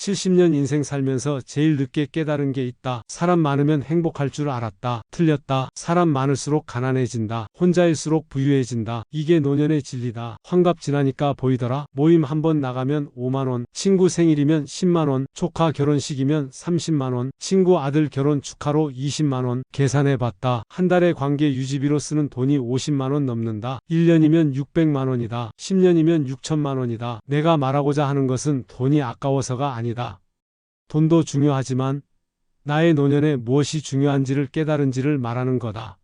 70년 인생 살면서 제일 늦게 깨달은 게 있다. 사람 많으면 행복할 줄 알았다. 틀렸다. 사람 많을수록 가난해진다. 혼자일수록 부유해진다. 이게 노년의 진리다. 환갑 지나니까 보이더라. 모임 한 번 나가면 5만원, 친구 생일이면 10만원, 조카 결혼식이면 30만원, 친구 아들 결혼 축하로 20만원, 계산해봤다. 한 달에 관계 유지비로 쓰는 돈이 50만원 넘는다. 1년이면 600만원이다. 10년이면 6천만원이다. 내가 말하고자 하는 것은 돈이 아까워서가 아니다. 돈도 중요하지만 나의 노년에 무엇이 중요한지를 깨달은지를 말하는 거다.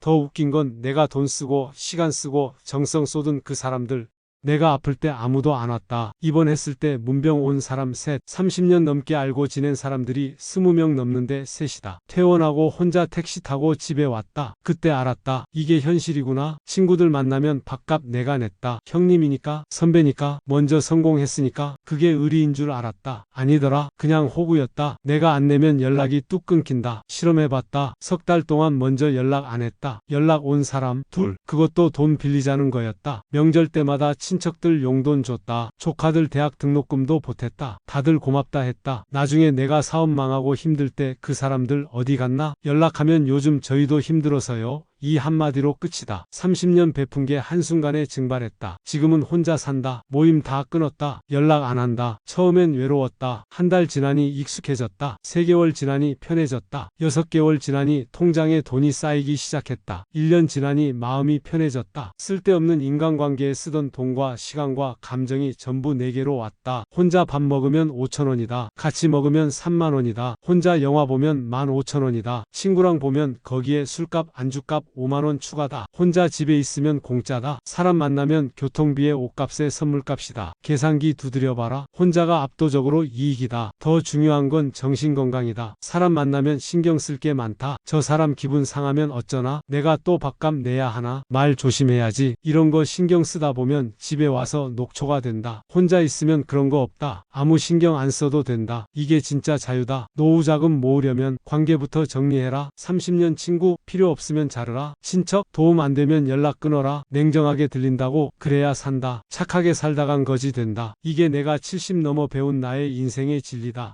더 웃긴 건 내가 돈 쓰고 시간 쓰고 정성 쏟은 그 사람들 내가 아플 때 아무도 안 왔다. 입원했을 때 문병 온 사람 셋, 30년 넘게 알고 지낸 사람들이 20명 넘는데 셋이다. 퇴원하고 혼자 택시 타고 집에 왔다. 그때 알았다. 이게 현실이구나. 친구들 만나면 밥값 내가 냈다. 형님이니까, 선배니까, 먼저 성공했으니까 그게 의리인 줄 알았다. 아니더라. 그냥 호구였다. 내가 안 내면 연락이 뚝 끊긴다. 실험해봤다. 석 달 동안 먼저 연락 안 했다. 연락 온 사람 둘. 그것도 돈 빌리자는 거였다. 명절 때마다 친 척들 용돈 줬다. 조카들 대학 등록금도 보탰다. 다들 고맙다 했다. 나중에 내가 사업 망하고 힘들 때 그 사람들 어디 갔나? 연락하면 요즘 저희도 힘들어서요. 이 한마디로 끝이다. 30년 베푼 게 한순간에 증발했다. 지금은 혼자 산다. 모임 다 끊었다. 연락 안 한다. 처음엔 외로웠다. 한 달 지나니 익숙해졌다. 3개월 지나니 편해졌다. 6개월 지나니 통장에 돈이 쌓이기 시작했다. 1년 지나니 마음이 편해졌다. 쓸데없는 인간관계에 쓰던 돈과 시간과 감정이 전부 내게로 왔다. 혼자 밥 먹으면 5천원이다. 같이 먹으면 3만원이다. 혼자 영화 보면 15,000원이다. 친구랑 보면 거기에 술값 안주값 5만원 추가다. 혼자 집에 있으면 공짜다. 사람 만나면 교통비에 옷값에 선물값이다. 계산기 두드려봐라. 혼자가 압도적으로 이익이다. 더 중요한 건 정신건강이다. 사람 만나면 신경 쓸 게 많다. 저 사람 기분 상하면 어쩌나? 내가 또 밥값 내야 하나? 말 조심해야지. 이런 거 신경 쓰다 보면 집에 와서 녹초가 된다. 혼자 있으면 그런 거 없다. 아무 신경 안 써도 된다. 이게 진짜 자유다. 노후 자금 모으려면 관계부터 정리해라. 30년 친구 필요 없으면 자르 라. 친척 도움 안 되면 연락 끊어라. 냉정하게 들린다고 그래야 산다. 착하게 살다 간 거지 된다. 이게 내가 70 넘어 배운 나의 인생의 진리다.